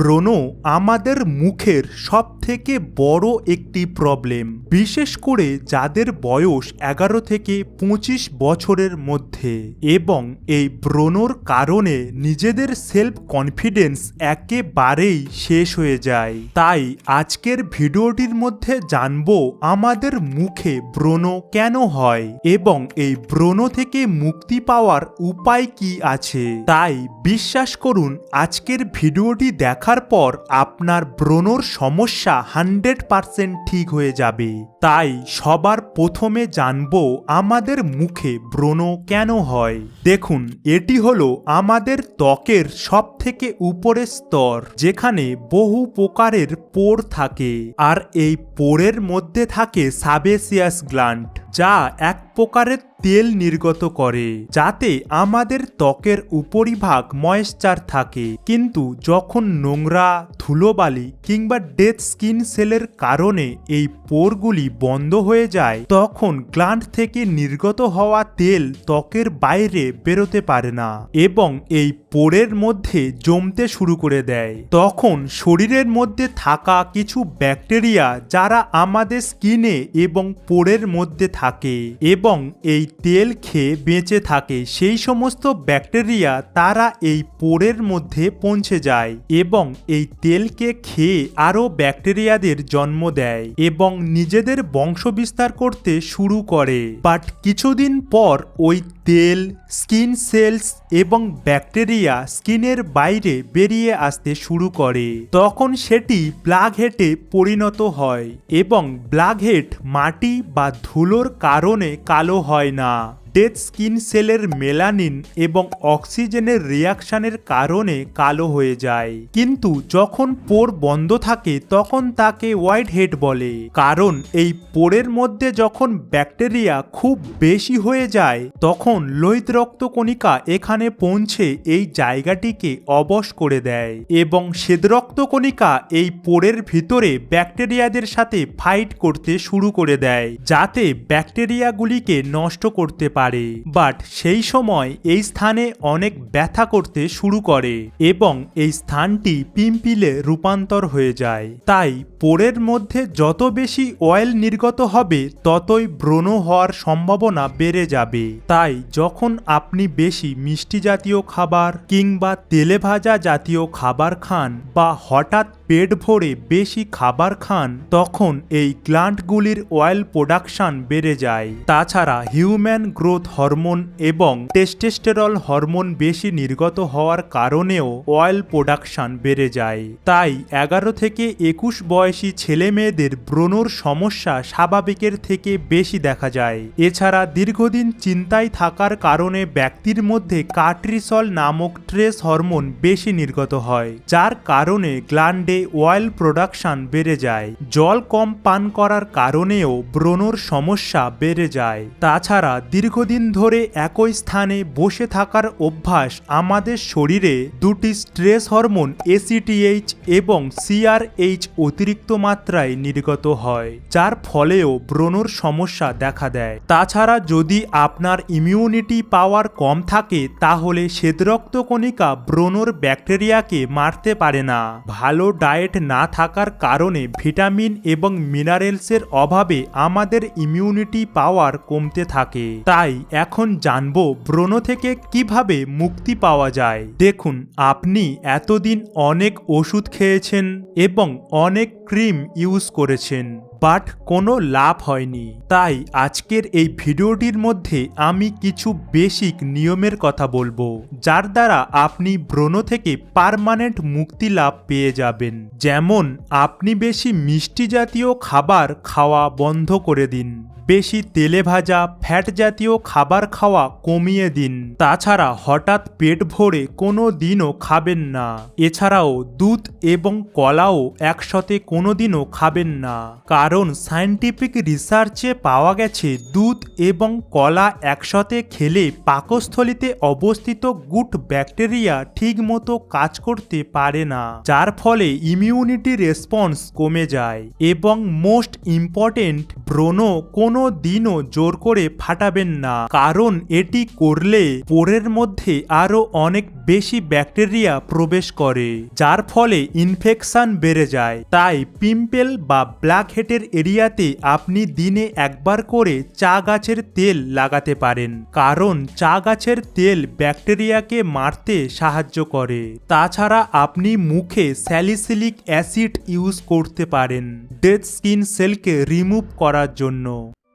ব্রণ আমাদের মুখের সব থেকে বড় একটি প্রবলেম বিশেষ করে যাদের বয়স এগারো থেকে পঁচিশ বছরের মধ্যে। এবং এই ব্রণর কারণে নিজেদের সেলফ কনফিডেন্স একেবারেই শেষ হয়ে যায়। তাই আজকের ভিডিওটির মধ্যে জানব আমাদের মুখে ব্রণ কেন হয় এবং এই ব্রণ থেকে মুক্তি পাওয়ার উপায় কি আছে। তাই বিশ্বাস করুন, আজকের ভিডিওটি দেখার পর আপনার ব্রণর সমস্যা হান্ড্রেড পারসেন্ট ঠিক হয়ে যাবে। তাই সবার প্রথমে জানব আমাদের মুখে ব্রণ কেন হয়। দেখুন, এটি হলো আমাদের ত্বকের সব থেকে উপরের স্তর, যেখানে বহু প্রকারের পোর থাকে। আর এই পোরের মধ্যে থাকে সাবেসিয়াস গ্ল্যান্ড। যা এক প্রকারের তেল নির্গত করে, যাতে আমাদের ত্বকের উপরিভাগ ময়েশ্চার থাকে। কিন্তু যখন নোংরা, ধুলোবালি কিংবা ডেথ স্কিন সেলের কারণে এই পোরগুলি বন্ধ হয়ে যায়, তখন গ্ল্যান্ড থেকে নির্গত হওয়া তেল ত্বকের বাইরে বেরোতে পারে না এবং এই পোরের মধ্যে জমতে শুরু করে দেয়। তখন শরীরের মধ্যে থাকা কিছু ব্যাকটেরিয়া যারা আমাদের স্কিনে এবং পোরের মধ্যে থাকে এবং এই তেল খেয়ে বেঁচে থাকে। সেই সমস্ত ব্যাকটেরিয়া তারা এই পোরের মধ্যে পৌঁছে যায় এবং এই তেলকে খেয়ে আরও ব্যাকটেরিয়াদের জন্ম দেয় এবং নিজেদের বংশ বিস্তার করতে শুরু করে। বাট কিছুদিন পর ওই তেল, স্কিন সেলস এবং ব্যাকটেরিয়া স্কিনের বাইরে বেরিয়ে আসতে শুরু করে। তখন সেটি ব্ল্যাক হেটে পরিণত হয় এবং ব্ল্যাক হেট মাটি বা ধুলোর কারণে কালো হয় না। ডেথ স্কিন সেলের মেলানিন এবং অক্সিজেনের রিয়াকশনের কারণে কালো হয়ে যায়। কিন্তু যখন পোর বন্ধ থাকে, তখন তাকে হোয়াইট হেড বলে। কারণ এই পোরের মধ্যে যখন ব্যাকটেরিয়া খুব বেশি হয়ে যায়, তখন লোহিত রক্তকণিকা এখানে পৌঁছে এই জায়গাটিকে অবশ করে দেয় এবং শ্বেত রক্তকণিকা এই পোরের ভিতরে ব্যাকটেরিয়াদের সাথে ফাইট করতে শুরু করে দেয়, যাতে ব্যাকটেরিয়াগুলিকে নষ্ট করতে পারে। পারে বাট সেই সময় এই স্থানে অনেক ব্যথা করতে শুরু করে এবং এই স্থানটি পিম্পিলে রূপান্তর হয়ে যায়। তাই পোরের মধ্যে যত বেশি অয়েল নির্গত হবে, ততই ব্রণ হওয়ার সম্ভাবনা বেড়ে যাবে। তাই যখন আপনি বেশি মিষ্টি জাতীয় খাবার কিংবা তেলে ভাজা জাতীয় খাবার খান বা হঠাৎ পেট ভরে বেশি খাবার খান, তখন এই গ্লান্টগুলির অয়েল প্রোডাকশন বেড়ে যায়। তাছাড়া হিউম্যান গ্রোথ হরমোন এবং টেস্টেস্টেরল হরমোন বেশি নির্গত হওয়ার কারণেও অয়েল প্রোডাকশন বেড়ে যায়। তাই এগারো থেকে একুশ বয়সী ছেলে মেয়েদের ব্রণর সমস্যা স্বাভাবিকের থেকে বেশি দেখা যায়। এছাড়া দীর্ঘদিন চিন্তায় থাকার কারণে ব্যক্তির মধ্যে কাট্রিসল নামক ট্রেস হরমোন বেশি নির্গত হয়, যার কারণে গ্ল্যান্ডে অয়েল প্রোডাকশন বেড়ে যায়। জল কম পান করার কারণেও ব্রণর সমস্যা বেড়ে যায়। তাছাড়া দীর্ঘদিন ধরে একই স্থানে বসে থাকার অভ্যাস আমাদের শরীরে দুটি স্ট্রেস হরমোন এসিটিএইচ এবং সিআরএইচ অতিরিক্ত মাত্রায় নির্গত হয়, যার ফলেও ব্রণর সমস্যা দেখা দেয়। তাছাড়া যদি আপনার ইমিউনিটি পাওয়ার কম থাকে, তাহলে শ্বেতরক্তকণিকা ব্রণর ব্যাকটেরিয়াকে মারতে পারে না। ভালো ডায়েট না থাকার কারণে ভিটামিন এবং মিনারেলসের অভাবে আমাদের ইমিউনিটি পাওয়ার কমতে থাকে। তাই এখন জানব ব্রণ থেকে কীভাবে মুক্তি পাওয়া যায়। দেখুন, আপনি এতদিন অনেক ওষুধ খেয়েছেন এবং অনেক ক্রিম ইউজ করেছেন। বাট কোনো লাভ হয়নি। তাই আজকের এই ভিডিওটির মধ্যে আমি কিছু বেসিক নিয়মের কথা বলব, যার দ্বারা আপনি ব্রণ থেকে পারমানেন্ট মুক্তি লাভ পেয়ে যাবেন। যেমন, আপনি বেশি মিষ্টি জাতীয় খাবার খাওয়া বন্ধ করে দিন, বেশি তেলে ভাজা ফ্যাট জাতীয় খাবার খাওয়া কমিয়ে দিন। তাছাড়া হঠাৎ পেট ভরে কোনো দিনও খাবেন না। এছাড়াও দুধ এবং কলাও একসাথে কোনো দিনও খাবেন না। কারণ কারণ সায়েন্টিফিক রিসার্চে পাওয়া গেছে দুধ এবং কলা একসাথে খেলে পাকস্থলিতে অবস্থিত গুড ব্যাকটেরিয়া ঠিকমতো কাজ করতে পারে না, যার ফলে ইমিউনিটি রেসপন্স কমে যায় এবং মোস্ট ইম্পর্টেন্ট ব্রণ কোনো দিনও জোর করে ফাটাবেন না। কারণ এটি করলে পোরের মধ্যে আরও অনেক বেশি ব্যাকটেরিয়া প্রবেশ করে, যার ফলে ইনফেকশন বেড়ে যায়। তাই পিম্পেল বা ব্ল্যাক হেডের এরিয়াতে আপনি দিনে একবার করে চা গাছের তেল লাগাতে পারেন, কারণ চা গাছের তেল ব্যাকটেরিয়াকে মারতে সাহায্য করে। তাছাড়া আপনি মুখে স্যালিসিলিক অ্যাসিড ইউজ করতে পারেন, ডেড স্কিন সেলকে রিমুভ করার জন্য।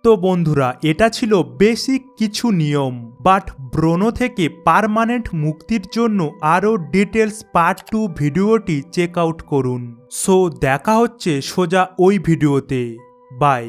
তো বন্ধুরা, এটা ছিল বেসিক কিছু নিয়ম। বাট ব্রণ থেকে পারমানেন্ট মুক্তির জন্য আরও ডিটেলস পার্ট টু ভিডিওটি চেক আউট করুন। সো দেখা হচ্ছে সোজা ওই ভিডিওতে। বাই